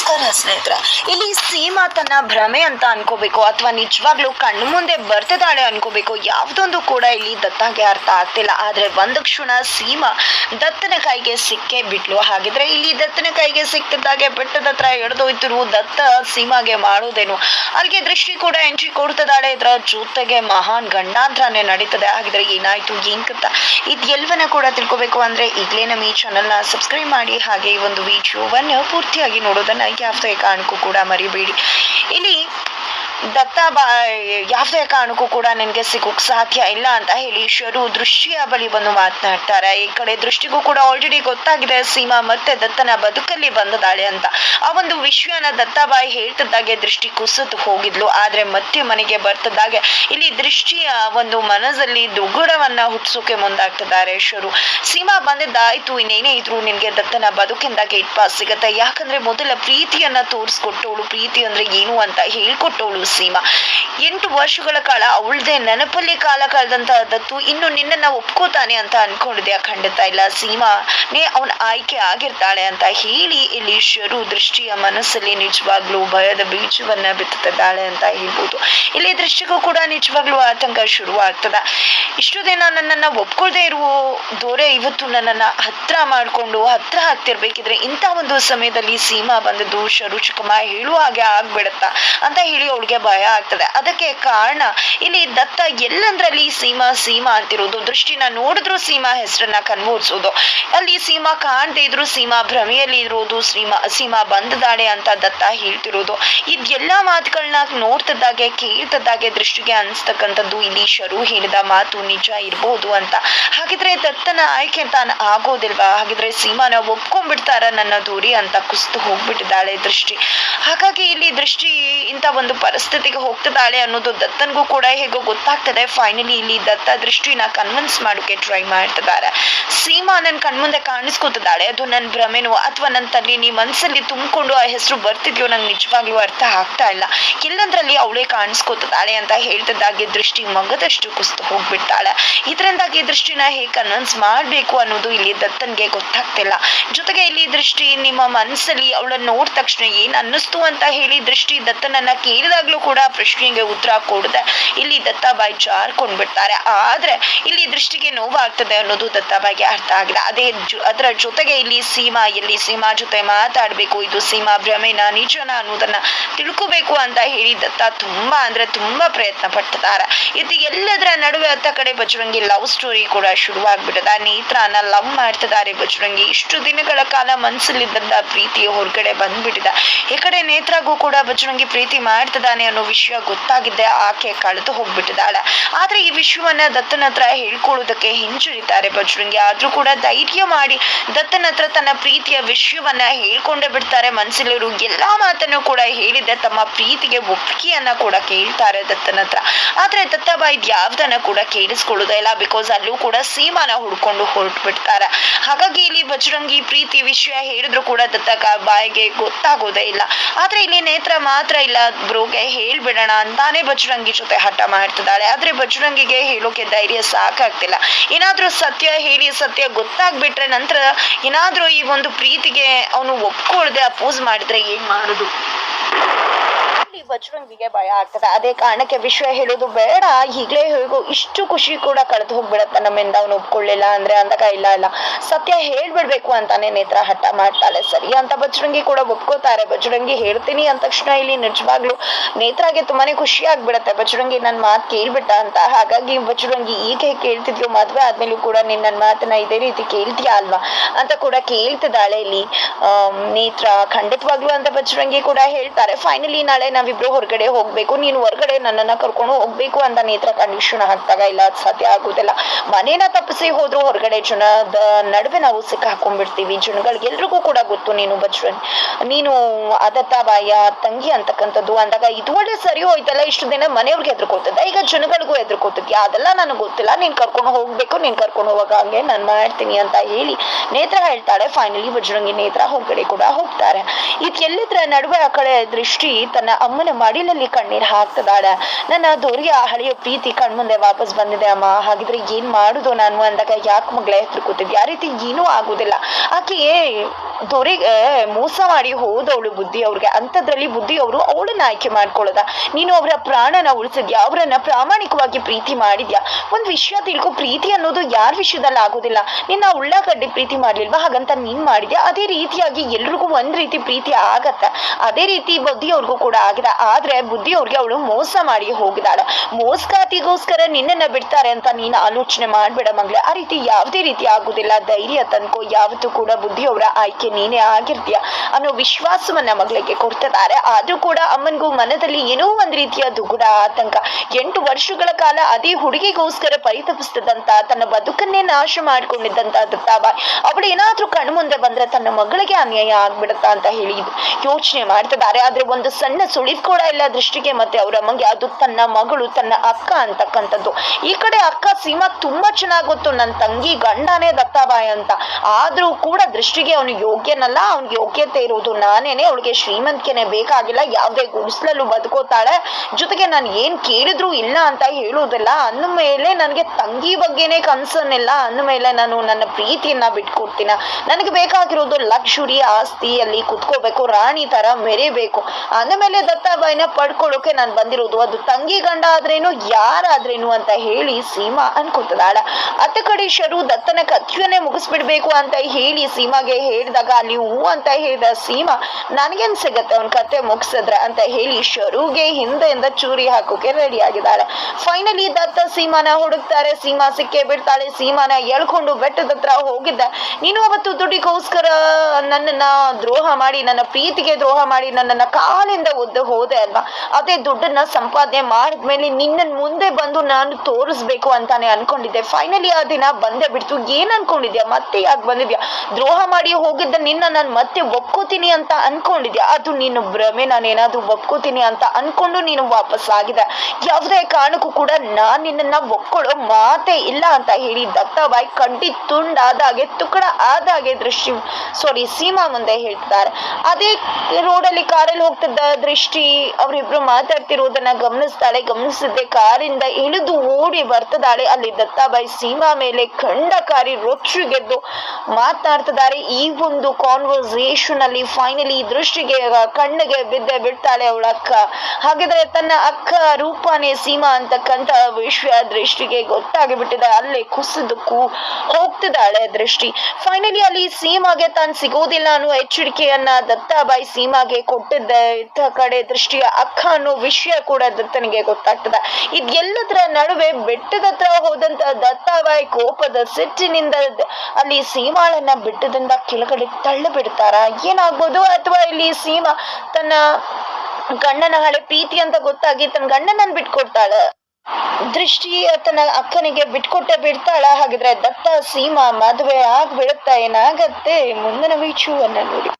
ನಮಸ್ಕಾರ ಸ್ನೇಹಿತರ. ಇಲ್ಲಿ ಸೀಮಾ ತನ್ನ ಭ್ರಮೆ ಅಂತ ಅನ್ಕೋಬೇಕು ಅಥವಾ ನಿಜವಾಗ್ಲೂ ಕಣ್ಣು ಮುಂದೆ ಬರ್ತಿದ್ದಾಳೆ ಅನ್ಕೋಬೇಕು. ಯಾವುದೊಂದು ಕೂಡ ಇಲ್ಲಿ ದತ್ತಾಗೆ ಅರ್ಥ ಆಗ್ತಿಲ್ಲ. ಆದ್ರೆ ಒಂದು ಕ್ಷಣ ಸೀಮಾ ದತ್ತನ ಕೈಗೆ ಸಿಕ್ಕೇ ಬಿಟ್ಲು. ಹಾಗಿದ್ರೆ ಇಲ್ಲಿ ದತ್ತನ ಕೈಗೆ ಸಿಕ್ಕಿದ್ದಾಗೆ ಬೆಟ್ಟದ ಹತ್ರ ಎಳೆದೋಯ್ತಿರು ದತ್ತ ಸೀಮಾಗೆ ಮಾಡೋದೇನು? ಅಲ್ಲಿಗೆ ದೃಷ್ಟಿ ಕೂಡ ಎಂಟ್ರಿ ಕೊಡ್ತದಾಳೆ ಇದ್ರ ಜೊತೆಗೆ ಮಹಾನ್ ಗಂಡಾಂತರನೇ ನಡೀತದೆ. ಹಾಗಿದ್ರೆ ಏನಾಯ್ತು ಏನ್ ಇದು ಕೂಡ ತಿಳ್ಕೊಬೇಕು ಅಂದ್ರೆ ಈಗಲೇ ನಮ್ಮ ಈ ಚಾನಲ್ನ ಸಬ್ಸ್ಕ್ರೈಬ್ ಮಾಡಿ. ಹಾಗೆ ಈ ಒಂದು ವಿಡಿಯೋವನ್ನು ಪೂರ್ತಿಯಾಗಿ ನೋಡೋದನ್ನ ಯಾವುದೇ ಕಾರಣಕ್ಕೂ ಕೂಡ ಮರಿಬೇಡಿ. ಇಲ್ಲಿ ದತ್ತ ಯಾವುದೇ ಕಾರಣಕ್ಕೂ ಕೂಡ ನಿನಗೆ ಸಿಗುಕ್ ಸಾಧ್ಯ ಇಲ್ಲ ಅಂತ ಹೇಳಿ ಶರು ದೃಷ್ಟಿಯ ಬಳಿ ಬಂದು ಮಾತನಾಡ್ತಾರೆ. ಈ ಕಡೆ ದೃಷ್ಟಿಗೂ ಕೂಡ ಆಲ್ರೆಡಿ ಗೊತ್ತಾಗಿದೆ, ಸೀಮಾ ಮತ್ತೆ ದತ್ತನ ಬದುಕಲ್ಲಿ ಬಂದದಾಳೆ ಅಂತ. ಆ ಒಂದು ವಿಷಯನ ದತ್ತಾಬಾಯಿ ಹೇಳ್ತಿದ್ದಾಗೆ ದೃಷ್ಟಿ ಕುಸಿದು ಹೋಗಿದ್ಲು. ಆದ್ರೆ ಮತ್ತೆ ಮನೆಗೆ ಬರ್ತಿದ್ದಾಗೆ ಇಲ್ಲಿ ದೃಷ್ಟಿಯ ಒಂದು ಮನಸ್ಸಲ್ಲಿ ದುಗುಡವನ್ನ ಹುಟ್ಟಿಸೋಕೆ ಮುಂದಾಗ್ತಿದ್ದಾರೆ ಶರು ಸೀಮಾ ಬಂದಿದ್ದಾಯ್ತು, ಇನ್ನೇನೇ ಇದ್ರು ನಿನ್ಗೆ ದತ್ತನ ಬದುಕಿಂದ ಗೇಟ್ ಪಾಸ್ ಸಿಗತ್ತೆ. ಯಾಕಂದ್ರೆ ಮೊದಲ ಪ್ರೀತಿಯನ್ನ ತೋರಿಸ್ಕೊಟ್ಟವಳು ಪ್ರೀತಿ ಅಂದ್ರೆ ಏನು ಅಂತ ಹೇಳ್ಕೊಟ್ಟವಳು ಸೀಮಾ. ಎಂಟು ವರ್ಷಗಳ ಕಾಲ ಅವಳದೇ ನೆನಪಲ್ಲಿ ಕಾಲ ಕಳೆದಂತಹ ದತ್ತು ಇನ್ನು ನಿನ್ನನ್ನ ಒಪ್ಕೋತಾನೆ ಅಂತ ಅನ್ಕೊಂಡಿದ್ಯಾ ಖಂಡಿತ. ಇಲ್ಲ, ಸೀಮಾನೇ ಅವನ ಆಯ್ಕೆ ಆಗಿರ್ತಾಳೆ ಅಂತ ಹೇಳಿ ಇಲ್ಲಿ ಶರು ದೃಷ್ಟಿಯ ಮನಸ್ಸಲ್ಲಿ ನಿಜವಾಗ್ಲೂ ಭಯದ ಬೀಜವನ್ನ ಬಿತ್ತುತ್ತಿದ್ದಾಳೆ ಅಂತ ಹೇಳ್ಬೋದು. ಇಲ್ಲಿ ದೃಷ್ಟಿಗೂ ಕೂಡ ನಿಜವಾಗ್ಲೂ ಆತಂಕ ಶುರುವಾಗ್ತದ. ಇಷ್ಟು ದಿನ ನನ್ನನ್ನ ಒಪ್ಕೊಳ್ದೇ ಇರುವ ದೊರೆ ಇವತ್ತು ನನ್ನನ್ನ ಹತ್ರ ಮಾಡ್ಕೊಂಡು ಹತ್ರ ಆಗ್ತಿರ್ಬೇಕಿದ್ರೆ ಇಂಥ ಒಂದು ಸಮಯದಲ್ಲಿ ಸೀಮಾ ಬಂದದ್ದು ಶರು ಚಿಕ್ಕಮ್ಮ ಹೇಳುವ ಹಾಗೆ ಆಗ್ಬಿಡತ್ತಾ ಅಂತ ಹೇಳಿ ಅವಳಿಗೆ ಭಯ ಆಗ್ತದೆ. ಅದಕ್ಕೆ ಕಾರಣ ಇಲ್ಲಿ ದತ್ತ ಎಲ್ಲಂದ್ರಲ್ಲಿ ಸೀಮಾ ಸೀಮಾ ಅಂತಿರೋದು ದೃಷ್ಟಿನ ನೋಡಿದ್ರು ಸೀಮಾ ಹೆಸರನ್ನ ಕನ್ವೋರ್ಸೋದು ಅಲ್ಲಿ ಸೀಮಾ ಕಾಣ್ದೇ ಇದ್ರು ಸೀಮಾ ಭ್ರಮೆಯಲ್ಲಿ ಇರೋದು ಸೀಮಾ ಸೀಮಾ ಬಂದದಾಳೆ ಅಂತ ದತ್ತ ಹೇಳ್ತಿರೋದು ಇದೆಲ್ಲ ಮಾತುಗಳನ್ನ ನೋಡ್ತಿದ್ದಾಗೆ, ಕೇಳ್ತಿದ್ದಾಗೆ ದೃಷ್ಟಿಗೆ ಅನ್ಸ್ತಕ್ಕಂಥದ್ದು ಇಲ್ಲಿ ಶರು ಹೇಳಿದ ಮಾತು ನಿಜ ಇರ್ಬೋದು ಅಂತ. ಹಾಗಿದ್ರೆ ದತ್ತನ ಆಯ್ಕೆ ತಾನು ಆಗೋದಿಲ್ವಾ? ಹಾಗಿದ್ರೆ ಸೀಮಾನ ಒಪ್ಕೊಂಡ್ಬಿಡ್ತಾರ ನನ್ನ ದೂರಿ ಅಂತ ಕುಸ್ತು ಹೋಗ್ಬಿಟ್ಟಿದ್ದಾಳೆ ದೃಷ್ಟಿ. ಹಾಗಾಗಿ ಇಲ್ಲಿ ದೃಷ್ಟಿ ಇಂಥ ಒಂದು ಪರಿಸ್ಥಿತಿಗೆ ಹೋಗ್ತಿದ್ದಾಳೆ ಅನ್ನೋದು ದತ್ತನ್ಗೂ ಕೂಡ ಹೇಗೋ ಗೊತ್ತಾಗ್ತದೆ. ಫೈನಲಿ ಇಲ್ಲಿ ದತ್ತ ದೃಷ್ಟಿನ ಕನ್ವಿನ್ಸ್ ಮಾಡೋಕೆ ಟ್ರೈ ಮಾಡ್ತಿದ್ದಾರೆ. ಸೀಮಾ ನನ್ನ ಕಣ್ಮುಂದೆ ಕಾಣಿಸ್ಕೊತಿದ್ದಾಳೆ. ಅದು ನನ್ನ ಭ್ರಮೆನೋ ಅಥವಾ ನನ್ನ ತಲೆ ನೀ ಮನಸ್ಸಲ್ಲಿ ತುಂಬಿಕೊಂಡು ಆ ಹೆಸರು ಬರ್ತಿದ್ಯೋ ನಂಗೆ ನಿಜವಾಗ್ಲೂ ಅರ್ಥ ಆಗ್ತಾ ಇಲ್ಲ. ಇಲ್ಲಂದ್ರಲ್ಲಿ ಅವಳೇ ಕಾಣಿಸ್ಕೊತಿದ್ದಾಳೆ ಅಂತ ಹೇಳ್ತಿದ್ದಾಗೆ ದೃಷ್ಟಿ ಮಗದಷ್ಟು ಕುಸ್ತು ಹೋಗ್ಬಿಟ್ಟಾಳೆ. ಇದರಿಂದಾಗಿ ದೃಷ್ಟಿನ ಹೇಗೆ ಕನ್ವಿನ್ಸ್ ಮಾಡಬೇಕು ಅನ್ನೋದು ಇಲ್ಲಿ ದತ್ತನ್ಗೆ ಗೊತ್ತಾಗ್ತಿಲ್ಲ. ಜೊತೆಗೆ ಇಲ್ಲಿ ದೃಷ್ಟಿ ನಿಮ್ಮ ಮನಸ್ಸಲ್ಲಿ ಅವಳನ್ನ ನೋಡಿದ ತಕ್ಷಣ ಏನ್ ಅನ್ನಿಸ್ತು ಅಂತ ಹೇಳಿ ದೃಷ್ಟಿ ದತ್ತನನ್ನ ಕೇಳಿದಾಗ್ಲೂ ಕೂಡ ಪ್ರಶ್ನೆಗೆ ಉತ್ತರ ಕೊಡದೆ ಇಲ್ಲಿ ದತ್ತಾಬಾಯಿ ಜಾರ್ಕೊಂಡ್ಬಿಡ್ತಾರೆ. ಆದ್ರೆ ಇಲ್ಲಿ ದೃಷ್ಟಿಗೆ ನೋವಾಗ್ತದೆ ಅನ್ನೋದು ದತ್ತಾಬಾಯಿಗೆ ಅರ್ಥ ಆಗಿದೆ ಅದೇ ಅದರ ಜೊತೆಗೆ ಇಲ್ಲಿ ಸೀಮಾ, ಎಲ್ಲಿ ಸೀಮಾ ಜೊತೆ ಮಾತಾಡಬೇಕು, ಇದು ಸೀಮಾ ಭ್ರಮೆನ, ನಿಜನ ಅನ್ನೋದನ್ನ ತಿಳ್ಕೋಬೇಕು ಅಂತ ಹೇಳಿ ದತ್ತ ತುಂಬಾ ಅಂದ್ರೆ ತುಂಬಾ ಪ್ರಯತ್ನ ಪಡ್ತಿದ್ದಾರೆ. ಇದು ಎಲ್ಲದರ ನಡುವೆ ಅತ್ತ ಕಡೆ ಬಜರಂಗಿ ಲವ್ ಸ್ಟೋರಿ ಕೂಡ ಶುರುವಾಗ್ಬಿಟ್ಟದ. ನೇತ್ರನ ಲವ್ ಮಾಡ್ತಿದ್ದಾರೆ ಬಜರಂಗಿ. ಇಷ್ಟು ದಿನಗಳ ಕಾಲ ಮನಸ್ಸಲ್ಲಿದ್ದಂತ ಪ್ರೀತಿ ಹೊರಗಡೆ ಬಂದ್ಬಿಟ್ಟಿದೆ. ಈ ಕಡೆ ನೇತ್ರಗೂ ಕೂಡ ಬಜರಂಗಿ ಪ್ರೀತಿ ಮಾಡ್ತಿದ್ದಾನೆ ಅನ್ನೋ ವಿಷಯ ಗೊತ್ತಾಗಿದ್ದೆ ಆಕೆ ಕಳೆದು ಹೋಗ್ಬಿಟ್ಟಿದ್ದಾಳೆ. ಆದ್ರೆ ಈ ವಿಷಯವನ್ನ ದತ್ತನ ಹತ್ರ ಹೇಳ್ಕೊಳ್ಳೋದಕ್ಕೆ ಹಿಂಜರಿತಾರೆ ಬಜರಂಗಿ ಆದ್ರೂ ಕೂಡ ಧೈರ್ಯ ಮಾಡಿ ದತ್ತನ ಹತ್ರ ತನ್ನ ಪ್ರೀತಿಯ ವಿಷಯವನ್ನ ಹೇಳ್ಕೊಂಡೇ ಬಿಡ್ತಾರೆ. ಮನಸ್ಸಲ್ಲಿರೋ ಎಲ್ಲಾ ಮಾತನ್ನು ಕೂಡ ಹೇಳಿದ್ದೆ ತಮ್ಮ ಪ್ರೀತಿಗೆ ಒಪ್ಪಿಗೆಯನ್ನ ಕೂಡ ಕೇಳ್ತಾರೆ ದತ್ತನ ಹತ್ರ. ಆದ್ರೆ ದತ್ತಾಬಾಯಿ ಯಾವ್ದನ್ನ ಕೂಡ ಕೇಳಿಸ್ಕೊಳ್ಳೋದೇ ಇಲ್ಲ. ಬಿಕಾಸ್ ಅಲ್ಲೂ ಕೂಡ ಸೀಮಾನ ಹುಡ್ಕೊಂಡು ಹೊರಟು ಬಿಡ್ತಾರೆ ಹಾಗಾಗಿ ಇಲ್ಲಿ ಬಜರಂಗಿ ಪ್ರೀತಿ ವಿಷಯ ಹೇಳಿದ್ರು ಕೂಡ ದತ್ತ ಬಾಯಿಗೆ ಗೊತ್ತಾಗೋದೇ ಇಲ್ಲ. ಆದ್ರೆ ಇಲ್ಲಿ ನೇತ್ರ ಮಾತ್ರ ಇಲ್ಲ. ಬ್ರೋಗೆ ಹೇಳ್ಬಿಡೋಣ ಅಂತಾನೆ ಬಜರಂಗಿ ಜೊತೆ ಹಠ ಮಾಡ್ತಿದ್ದಾಳೆ. ಆದ್ರೆ ಬಜರಂಗಿಗೆ ಹೇಳೋಕೆ ಧೈರ್ಯ ಸಾಕಾಗ್ತಿಲ್ಲ. ಏನಾದ್ರೂ ಸತ್ಯ ಹೇಳಿ, ಸತ್ಯ ಗೊತ್ತಾಗ್ಬಿಟ್ರೆ ನಂತರ ಏನಾದ್ರೂ ಈ ಒಂದು ಪ್ರೀತಿಗೆ ಅವನು ಒಪ್ಕೊಳ್ದೆ, ಅಪೋಸ್ ಮಾಡಿದ್ರೆ ಏನ್ ಮಾಡುದು? ಇಲ್ಲಿ ಬಜರಂಗಿಗೆ ಭಯ ಆಗ್ತದೆ. ಅದೇ ಕಾರಣಕ್ಕೆ ವಿಷಯ ಹೇಳೋದು ಬೇಡ. ಈಗಲೇ ಹೇಗೋ ಇಷ್ಟು ಖುಷಿ ಕೂಡ ಕಳೆದು ಹೋಗ್ಬಿಡತ್ತೆ ನಮ್ಮಿಂದ ಅವನು ಒಪ್ಕೊಳ್ಳಿಲ್ಲ ಅಂದ್ರೆ ಅಂದಾಗ ಇಲ್ಲ ಇಲ್ಲ. ಸತ್ಯ ಹೇಳ್ಬಿಡ್ಬೇಕು ಅಂತಾನೆ ನೇತ್ರ ಹಠ ಮಾಡ್ತಾಳೆ. ಸರಿ ಅಂತ ಬಜರಂಗಿ ಕೂಡ ಒಪ್ಕೋತಾರೆ. ಬಜರಂಗಿ ಹೇಳ್ತೀನಿ ಅಂದ ತಕ್ಷಣ ಇಲ್ಲಿ ನಿಜವಾಗ್ಲು ನೇತ್ರಾಗೆ ತುಂಬಾನೇ ಖುಷಿ ಆಗ್ಬಿಡತ್ತೆ. ಬಜರಂಗಿ ನನ್ನ ಮಾತು ಕೇಳ್ಬಿಟ್ಟ ಅಂತ. ಹಾಗಾಗಿ ಬಜರಂಗಿ ಈಗ ಹೇಗೆ ಕೇಳ್ತಿದ್ರು ಮದ್ವೆ ಆದ್ಮೇಲೂ ಕೂಡ ನೀನ್ ನನ್ನ ಮಾತನ್ನ ಇದೇ ರೀತಿ ಕೇಳ್ತೀಯಾ ಅಲ್ವಾ ಅಂತ ಕೂಡ ಕೇಳ್ತಿದ್ದಾಳೆ ಇಲ್ಲಿ. ನೇತ್ರ ಖಂಡಿತವಾಗ್ಲೂ ಅಂತ ಬಜರಂಗಿ ಕೂಡ ಹೇಳ್ತಾರೆ. ಫೈನಲಿ ನಾಳೆ ನಾವಿಬ್ರು ಹೊರಗಡೆ ಹೋಗ್ಬೇಕು, ನೀನು ಹೊರಗಡೆ ನನ್ನನ್ನ ಕರ್ಕೊಂಡು ಹೋಗ್ಬೇಕು ಅಂತ ನೇತ್ರ ಕಂಡೀಷನ್ ಹಾಕ್ದಾಗ ಇಲ್ಲ, ಅದ್ ಸಾಧ್ಯ ಆಗುದಿಲ್ಲ. ಮನೇನ ತಪ್ಪಿಸಿ ಹೋದ್ರು ಹೊರಗಡೆ ಜನದ ನಡುವೆ ನಾವು ಸಿಕ್ಕಾಕೊಂಡ್ಬಿಡ್ತೀವಿ ಜನಗಳಿಗೆಲ್ರಿಗೂ ಕೂಡ ಗೊತ್ತು ನೀನು ಬಜ್ರನ್ ನೀನು ಅದತ್ತ ಬಾಯ, ತಂಗಿ ಅಂತಕ್ಕಂಥದ್ದು ಅಂದಾಗ ಇದು ಸರಿ ಹೋಯ್ತಲ್ಲ, ಇಷ್ಟು ದಿನ ಮನೆಯವ್ರಿಗೆ ಹೆದರ್ಕೋತದ ಈಗ ಜನಗಳಿಗೂ ಹೆದರ್ಕೋತದ್ಯ? ಅದೆಲ್ಲ ನನಗೆ ಗೊತ್ತಿಲ್ಲ. ನೀನ್ ಕರ್ಕೊಂಡು ಹೋಗ್ಬೇಕು, ನೀನ್ ಕರ್ಕೊಂಡು ಹೋಗ ಹಂಗೆ ನಾನು ಮಾಡ್ತೀನಿ ಅಂತ ಹೇಳಿ ನೇತ್ರ ಹೇಳ್ತಾಳೆ. ಫೈನಲಿ ಬಜರಂಗಿ ನೇತ್ರ ಹೊರಗಡೆ ಕೂಡ ಹೋಗ್ತಾರೆ. ಇದೆಲ್ಲಿದ್ರ ನಡುವೆ ಆ ಕಡೆ ದೃಷ್ಟಿ ತನ್ನ ಅಮ್ಮನ ಮಡಿಲಲ್ಲಿ ಕಣ್ಣೀರ್ ಹಾಕ್ತದಾಳೆ. ನನ್ನ ದೊರೆಯ ಹಳೆಯ ಪ್ರೀತಿ ಕಣ್ಮುಂದೆ ವಾಪಸ್ ಬಂದಿದೆ ಅಮ್ಮ. ಹಾಗಿದ್ರೆ ಏನ್ ಮಾಡುದು ನಾನು ಅಂದಾಗ ಯಾಕೆ ಹೆತ್ರ ಕೂತಿದ್ ಆ ರೀತಿ ಏನೂ ಆಗುದಿಲ್ಲ. ಆಕೆ ದೊರೆಗೆ ಮೋಸ ಮಾಡಿ ಹೋದವಳು ಬುದ್ಧಿ ಅವ್ರಿಗೆ. ಅಂಥದ್ರಲ್ಲಿ ಬುದ್ಧಿ ಅವರು ಅವಳನ್ನ ಆಯ್ಕೆ ಮಾಡ್ಕೊಳ್ಳೋದ. ನೀನು ಅವರ ಪ್ರಾಣನ ಉಳಿಸಿದ್ಯಾ? ಅವರನ್ನ ಪ್ರಾಮಾಣಿಕವಾಗಿ ಪ್ರೀತಿ ಮಾಡಿದ್ಯಾ? ಒಂದು ವಿಷಯ ತಿಳ್ಕೊ, ಪ್ರೀತಿ ಅನ್ನೋದು ಯಾರ ವಿಷಯದಲ್ಲಿ ಆಗೋದಿಲ್ಲ. ನಿನ್ನ ಉಳ್ಳಾಗಡ್ಡಿ ಪ್ರೀತಿ ಮಾಡ್ಲಿಲ್ವಾ? ಹಾಗಂತ ನೀನ್ ಮಾಡಿದ್ಯಾ? ಅದೇ ರೀತಿಯಾಗಿ ಎಲ್ರಿಗೂ ಒಂದ್ ರೀತಿ ಪ್ರೀತಿ ಆಗತ್ತೆ. ಅದೇ ರೀತಿ ಬುದ್ಧಿ ಅವ್ರಿಗೂ ಕೂಡ ಆಗಿದೆ. ಆದ್ರೆ ಬುದ್ಧಿ ಅವ್ರಿಗೆ ಅವಳು ಮೋಸ ಮಾಡಿ ಹೋಗಿದಾಳೆ ಮೋಸ್ಕಾತಿಗೋಸ್ಕರ ನಿನ್ನನ್ನ ಬಿಡ್ತಾರೆ ಅಂತ ನೀನು ಆಲೋಚನೆ ಮಾಡ್ಬೇಡ ಮಗಳೇ. ಆ ರೀತಿ ಯಾವುದೇ ರೀತಿ ಆಗುದಿಲ್ಲ. ಧೈರ್ಯ ತನ್ಕೋ ಯಾವತ್ತೂ ಕೂಡ ಬುದ್ಧಿ ಅವರ ಆಯ್ಕೆ ನೀನೇ ಆಗಿರ್ತೀಯ ಅನ್ನೋ ವಿಶ್ವಾಸವನ್ನ ಮಗಳಿಗೆ ಕೊಡ್ತಿದ್ದಾರೆ. ಆದ್ರೂ ಕೂಡ ಅಮ್ಮನಿಗೂ ಮನದಲ್ಲಿ ಏನೋ ಒಂದ್ ರೀತಿಯ ದುಗುಡ ಆತಂಕ. ಎಂಟು ವರ್ಷಗಳ ಕಾಲ ಅದೇ ಹುಡುಗಿಗೋಸ್ಕರ ಪರಿತಪಿಸ್ತದಂತ ತನ್ನ ಬದುಕನ್ನೇ ನಾಶ ಮಾಡ್ಕೊಂಡಿದ್ದಂತ ದತ್ತಾಬಾಯ್ ಅವಳು ಏನಾದ್ರೂ ಕಣ್ಣು ಮುಂದೆ ಬಂದ್ರೆ ತನ್ನ ಮಗಳಿಗೆ ಅನ್ಯಾಯ ಆಗ್ಬಿಡತ್ತಾ ಅಂತ ಹೇಳಿ ಯೋಚನೆ ಮಾಡ್ತಿದ್ದಾರೆ. ಆದ್ರೆ ಒಂದು ಸಣ್ಣ ಸುಳಿವು ಕೂಡ ಇಲ್ಲ ದೃಷ್ಟಿಗೆ. ಮತ್ತೆ ಅವರ ಅಮ್ಮಂಗೆ ಅದು ತನ್ನ ಮಗಳು, ತನ್ನ ಅಕ್ಕ ಅಂತಕ್ಕಂಥದ್ದು. ಈ ಕಡೆ ಅಕ್ಕ ಸೀಮಾ ತುಂಬಾ ಚೆನ್ನಾಗಿ ಗೊತ್ತು. ನನ್ನ ತಂಗಿ ಗಂಡನೇ ದತ್ತಾಬಾಯ್ ಅಂತ. ಆದ್ರೂ ಕೂಡ ದೃಷ್ಟಿಗೆ ಅವನು ಯೋಗ್ಯನಲ್ಲ, ಅವ್ನಿಗೆ ಯೋಗ್ಯತೆ ಇರೋದು ನಾನೇನೆ, ಅವಳಿಗೆ ಶ್ರೀಮಂತಿಕೆನೆ ಬೇಕಾಗಿಲ್ಲ, ಯಾವ್ದೇ ಗುಡಿಸ್ಲಲ್ಲೂ ಬದುಕೋತಾಳೆ. ಜೊತೆಗೆ ನಾನು ಏನ್ ಕೇಳಿದ್ರು ಇಲ್ಲ ಅಂತ ಹೇಳೋದಿಲ್ಲ ಅಂದ ಮೇಲೆ ನನಗೆ ತಂಗಿ ಬಗ್ಗೆನೆ ಕನ್ಸರ್ನ್ ಇಲ್ಲ ಅಂದ ಮೇಲೆ ನಾನು ನನ್ನ ಪ್ರೀತಿಯನ್ನ ಬಿಟ್ಕೊಡ್ತೀನ. ನನಗೆ ಬೇಕಾಗಿರೋದು ಲಕ್ಷುರಿ ಆಸ್ತಿ ಅಲ್ಲಿ ಕುತ್ಕೋಬೇಕು, ರಾಣಿ ತರ ಮೆರಿಬೇಕು. ಅಂದಮೇಲೆ ದತ್ತಾಬಾಯಿನ ಪಡ್ಕೊಳ್ಳೋಕೆ ನಾನು ಬಂದಿರೋದು. ಅದು ತಂಗಿ ಗಂಡ ಆದ್ರೇನು ಯಾರಾದ್ರೇನು ಅಂತ ಹೇಳಿ ಸೀಮಾ ಅನ್ಕೊತದಾಳ. ಅತ್ತ ಕಡೆ ಶರು ದತ್ತನ ಕಥೆಯನ್ನೇ ಮುಗಿಸ್ಬಿಡ್ಬೇಕು ಅಂತ ಹೇಳಿ ಸೀಮಾಗೆ ಹೇಳಿದಾಗ ಅಲ್ಲಿ ಹೂ ಅಂತ ಹೇಳಿದ ಸೀಮಾ, ನನಗೇನ್ ಸಿಗತ್ತೆ? ಅವನ್ ಕತೆ ಮುಗಿಸಿದ್ರೆ? ಅಂತ ಹೇಳಿ ಶರುಗೆ ಹಿಂದೆಯಿಂದ ಚೂರಿ ಹಾಕೋಕೆ ರೆಡಿ ಆಗಿದ್ದಾಳೆ ಫೈನಲಿ ದತ್ತ ಸೀಮಾನ ಹುಡುಕ್ತಾರೆ. ಸೀಮಾ ಸಿಕ್ಕೇ ಬಿಡ್ತಾಳೆ. ಸೀಮಾನ ಎಳ್ಕೊಂಡು ಬೆಟ್ಟದ ಹತ್ರ ಹೋಗಿದ್ದ. ನೀನು ಅವತ್ತು ದುಡ್ಡಿಗೋಸ್ಕರ ನನ್ನನ್ನ ದ್ರೋಹ ಮಾಡಿ, ನನ್ನ ಪ್ರೀತಿಗೆ ದ್ರೋಹ ಮಾಡಿ, ನನ್ನನ್ನ ಕಾಲಿಂದ ಒದ್ದು ಹೋದೆ ಅಲ್ವಾ? ಅದೇ ದುಡ್ಡನ್ನ ಸಂಪಾದನೆ ಮಾಡಿದ್ಮೇಲೆ ನಿನ್ನ ಮುಂದೆ ಬಂದು ನಾನು ತೋರಿಸ್ಬೇಕು ಅಂತಾನೆ ಅನ್ಕೊಂಡಿದ್ದೆ. ಫೈನಲಿ ಆ ದಿನ ಬಂದೇ ಬಿಡ್ತು. ಏನ್ ಅನ್ಕೊಂಡಿದ್ಯಾ? ಮತ್ತೆ ಯಾಕೆ ಬಂದಿದ್ಯಾ? ದ್ರೋಹ ಮಾಡಿ ಹೋಗಿದ್ದ ನಿನ್ನ ನಾನು ಮತ್ತೆ ಒಪ್ಕೋತೀನಿ ಅಂತ ಅನ್ಕೊಂಡಿದ್ಯಾ? ಅದು ನಿನ್ನ ಭ್ರಮೆ. ನಾನೇನಾದ್ರೂ ಒಪ್ಕೋತೀನಿ ಅಂತ ಅನ್ಕೊಂಡು ನೀನು ವಾಪಸ್ ಆಗಿದೆ ಯಾವುದೇ ಕಾರಣಕ್ಕೂ ಕೂಡ ನಾನು ನಿನ್ನನ್ನ ಒಪ್ಕೊಳ್ಳೋ ಮಾತೇ ಇಲ್ಲ ಅಂತ ಹೇಳಿ ದತ್ತಾಬಾಯಿ ಕಂಡಿ ತುಂಡಾದಾಗೆ, ತುಕಡ ಆದಾಗೆ ದೃಷ್ಟಿ ಸಾರಿ ಸೀಮಾ ಮುಂದೆ ಹೇಳ್ತಾರೆ ಅದೇ ರೋಡಲ್ಲಿ ಕಾರಲ್ಲಿ ಹೋಗ್ತಿದ್ದ ದೃಷ್ಟಿ ಅವರಿಬ್ರು ಮಾತಾಡ್ತಿರೋದನ್ನ ಗಮನಿಸ್ತಾಳೆ. ಗಮನಿಸಿದ್ದೆ ಕಾರಿಂದ ಇಳಿದು ಓಡಿ ಬರ್ತದಾಳೆ ಅಲ್ಲಿ ದತ್ತಾಬಾಯಿ ಸೀಮಾ ಮೇಲೆ ಖಂಡಕಾರಿ ರೊಚ್ಚುಗೆದ್ದು ಮಾತನಾಡ್ತಿದ್ದಾರೆ ಈ ಒಂದು ಕಾನ್ವರ್ಸೇಷನ್ ಅಲ್ಲಿ ಫೈನಲಿ ದೃಷ್ಟಿಗೆ, ಕಣ್ಣಿಗೆ ಬಿದ್ದೆ ಬಿಡ್ತಾಳೆ ಅವಳ ಅಕ್ಕ. ಹಾಗಿದ್ರೆ ತನ್ನ ಅಕ್ಕ ರೂಪಾನೇ ಸೀಮಾ ಅಂತಕ್ಕಂತ ವಿಷಯ ದೃಷ್ಟಿಗೆ ಗೊತ್ತಾಗಿ ಬಿಟ್ಟಿದೆ ಅಲ್ಲೇ ಕುಸಿದುಕು ಹೋಗ್ತಿದ್ದಾಳೆ ದೃಷ್ಟಿ. ಫೈನಲಿ ಅಲ್ಲಿ ಸೀಮಾಗೆ ತಾನು ಸಿಗೋದಿಲ್ಲ ಅನ್ನೋ ಎಚ್ಚರಿಕೆಯನ್ನ ದತ್ತಾಬಾಯಿ ಸೀಮಾಗೆ ಕೊಟ್ಟಿದ್ದೆ. ಇದ್ದ ಕಡೆ ದೃಷ್ಟಿಯ ಅಕ್ಕ ಅನ್ನೋ ವಿಷಯ ಕೂಡ ದತ್ತನಿಗೆ ಗೊತ್ತಾಗ್ತದೆ. ಇದೆಲ್ಲದರ ನಡುವೆ ಬೆಟ್ಟದತ್ರ ಹೋದಂತ ದತ್ತಾಬಾಯಿ ಕೋಪದ ಸಿಟ್ಟಿನಿಂದ ಅಲ್ಲಿ ಸೀಮಾಳನ್ನ ಬೆಟ್ಟದಿಂದ ಕೆಳಗಡೆ ತಳ್ಳಿ ಬಿಡ್ತಾರ ಏನಾಗ್ಬೋದು? ಅಥವಾ ಇಲ್ಲಿ ಸೀಮಾ ತನ್ನ ಗಂಡನ ಹಳೆ ಪ್ರೀತಿ ಅಂತ ಗೊತ್ತಾಗಿ ತನ್ನ ಗಂಡನನ್ನ ಬಿಟ್ಕೊಡ್ತಾಳ. ದೃಷ್ಟಿ ತನ್ನ ಅಕ್ಕನಿಗೆ ಬಿಟ್ಕೊಟ್ಟೆ ಬಿಡ್ತಾಳ. ಹಾಗಿದ್ರೆ ದತ್ತ ಸೀಮಾ ಮದುವೆ ಆಗ್ಬಿಡುತ್ತಾ ಏನಾಗತ್ತೆ? ಮುಂದಿನ ವೀಚುವನ್ನ ನೋಡಿ.